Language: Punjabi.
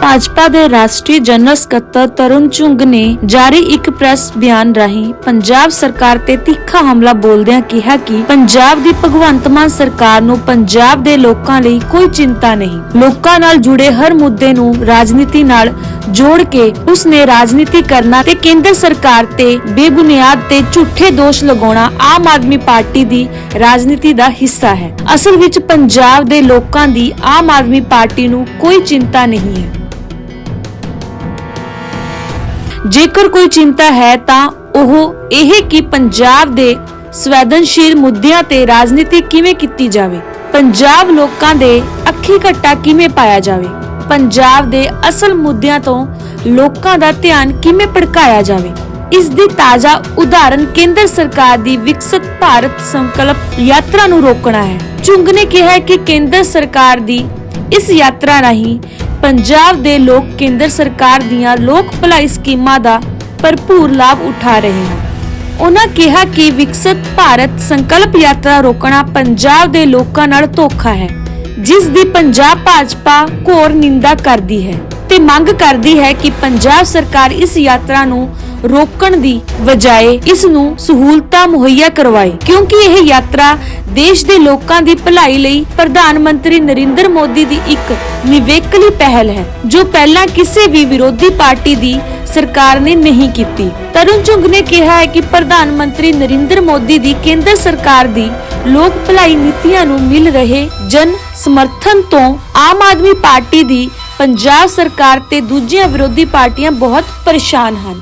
ਭਾਜਪਾ ਦੇ ਰਾਸ਼ਟਰੀ ਜਨਰਲ ਸਕੱਤਰ ਤਰੁਣ ਚੁੰਗ ਨੇ ਜਾਰੀ ਇੱਕ ਪ੍ਰੈਸ ਬਿਆਨ ਰਾਹੀਂ ਪੰਜਾਬ ਸਰਕਾਰ ਤੇ ਤਿੱਖਾ ਹਮਲਾ ਬੋਲਦਿਆਂ ਕਿਹਾ ਕਿ ਪੰਜਾਬ ਦੀ ਭਗਵੰਤ ਮਾਨ ਸਰਕਾਰ ਨੂੰ ਪੰਜਾਬ ਦੇ ਲੋਕਾਂ ਲਈ ਕੋਈ ਚਿੰਤਾ ਨਹੀਂ। ਲੋਕਾਂ ਨਾਲ ਜੁੜੇ ਹਰ ਮੁੱਦੇ ਨੂੰ ਰਾਜਨੀਤੀ ਨਾਲ ਜੋੜ ਕੇ ਉਸ ਨੇ ਰਾਜਨੀਤੀ ਕਰਨਾ ਤੇ ਕੇਂਦਰ ਸਰਕਾਰ ਤੇ ਬੇਬੁਨਿਆਦ ਤੇ ਝੂਠੇ ਦੋਸ਼ ਲਗਾਉਣਾ ਆਮ ਆਦਮੀ ਪਾਰਟੀ ਦੀ ਰਾਜਨੀਤੀ ਦਾ ਹਿੱਸਾ ਹੈ। ਅਸਲ ਵਿੱਚ ਪੰਜਾਬ ਦੇ ਲੋਕਾਂ ਦੀ ਆਮ ਆਦਮੀ ਪਾਰਟੀ ਨੂੰ ਕੋਈ ਚਿੰਤਾ ਨਹੀਂ ਹੈ। ਜੇਕਰ ਕੋਈ ਚਿੰਤਾ ਹੈ ਤਾਂ ਉਹ ਇਹ ਕਿ ਪੰਜਾਬ ਦੇ ਸੰਵੇਦਨਸ਼ੀਲ ਮੁੱਦਿਆਂ ਤੇ ਰਾਜਨੀਤੀ ਕਿਵੇਂ ਕੀਤੀ ਜਾਵੇ? ਪੰਜਾਬ ਲੋਕਾਂ ਦੇ ਅੱਖੀ ਘੱਟਾ ਕਿਵੇਂ ਪਾਇਆ ਜਾਵੇ? ਪੰਜਾਬ ਦੇ ਅਸਲ ਮੁੱਦਿਆਂ ਤੋਂ ਲੋਕਾਂ ਦਾ ਧਿਆਨ ਕਿਵੇਂ ਭੜਕਾਇਆ ਜਾਵੇ? ਇਸ ਦੀ ਤਾਜ਼ਾ ਉਦਾਹਰਣ ਕੇਂਦਰ ਸਰਕਾਰ ਦੀ ਵਿਕਸਿਤ ਭਾਰਤ ਸੰਕਲਪ ਯਾਤਰਾ ਨੂੰ ਰੋਕਣਾ ਹੈ। ਚੁੰਗ ਨੇ ਕਿਹਾ ਕਿ ਕੇਂਦਰ ਸਰਕਾਰ ਦੀ ਇਸ ਯਾਤਰਾ ਰਾਹੀਂ ਪੰਜਾਬ ਦੇ ਲੋਕ ਕੇਂਦਰ ਸਰਕਾਰ ਦੀਆਂ ਲੋਕ ਭਲਾਈ ਸਕੀਮਾਂ ਦਾ ਭਰਪੂਰ ਲਾਭ ਉਠਾ ਰਹੇ ਹਨ। ਉਹਨਾਂ ਕਿਹਾ ਕਿ ਵਿਕਸਿਤ ਭਾਰਤ ਸੰਕਲਪ ਯਾਤਰਾ ਰੋਕਣਾ ਪੰਜਾਬ ਦੇ ਲੋਕਾਂ ਨਾਲ ਧੋਖਾ ਹੈ, ਜਿਸ ਦੀ ਪੰਜਾਬ ਭਾਜਪਾ ਘੋਰ ਨਿੰਦਾ ਕਰਦੀ ਹੈ ਤੇ ਮੰਗ ਕਰਦੀ ਹੈ ਕਿ ਪੰਜਾਬ ਸਰਕਾਰ ਇਸ ਯਾਤਰਾ ਨੂੰ ਰੋਕਣ ਦੀ ਬਜਾਏ ਇਸ ਨੂੰ ਸਹੂਲਤਾਂ ਮੁਹੱਈਆ ਕਰਵਾਏ। ਕਿਉਂਕਿ ਇਹ ਯਾਤਰਾ ਦੇਸ਼ ਦੇ ਲੋਕਾਂ ਦੀ ਭਲਾਈ ਲਈ ਪ੍ਰਧਾਨ ਮੰਤਰੀ ਨਰਿੰਦਰ ਮੋਦੀ ਦੀ ਇੱਕ ਨਿਵੇਕਲੀ ਪਹਿਲ ਹੈ, ਜੋ ਪਹਿਲਾਂ ਕਿਸੇ ਵੀ ਵਿਰੋਧੀ ਪਾਰਟੀ ਦੀ ਸਰਕਾਰ ਨੇ ਨਹੀਂ ਕੀਤੀ। ਤਰੁਣ ਚੁੰਗ ਨੇ ਕਿਹਾ ਹੈ ਕਿ ਪ੍ਰਧਾਨ ਮੰਤਰੀ ਨਰਿੰਦਰ ਮੋਦੀ ਦੀ ਕੇਂਦਰ ਸਰਕਾਰ ਦੀ ਲੋਕ ਭਲਾਈ ਨੀਤੀਆਂ ਨੂੰ ਮਿਲ ਰਹੇ ਜਨ ਸਮਰਥਨ ਤੋਂ ਆਮ ਆਦਮੀ ਪਾਰਟੀ ਦੀ ਪੰਜਾਬ ਸਰਕਾਰ ਤੇ ਦੂਜੀਆਂ ਵਿਰੋਧੀ ਪਾਰਟੀਆਂ ਬਹੁਤ ਪਰੇਸ਼ਾਨ ਹਨ।